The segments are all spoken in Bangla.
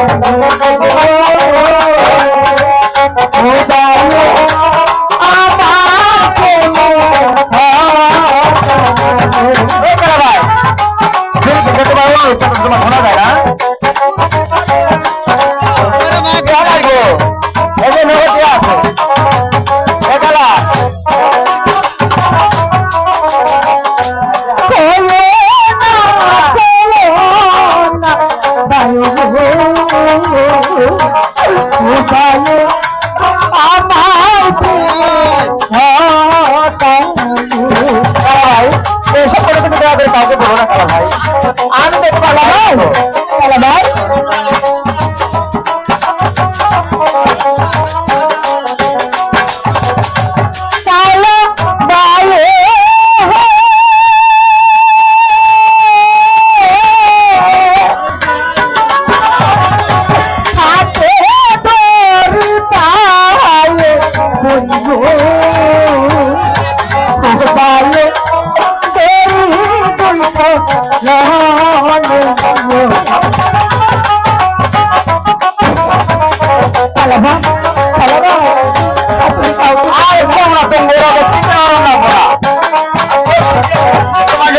Oh, abrir palco. Ah, não tem não?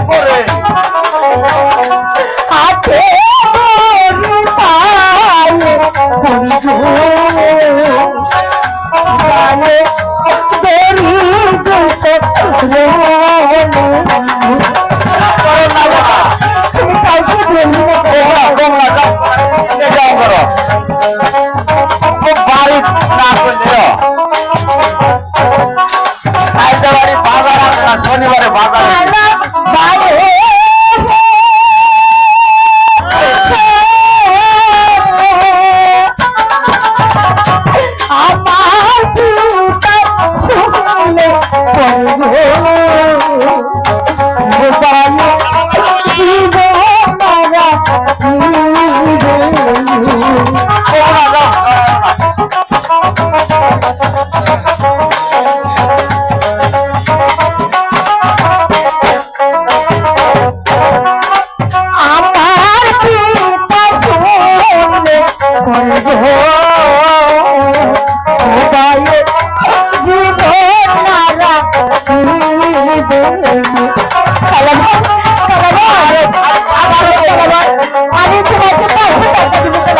পরে হাতে বাড়ির না করলেও হায়দ্রাবাদে শনিবারে বাজার। बाबू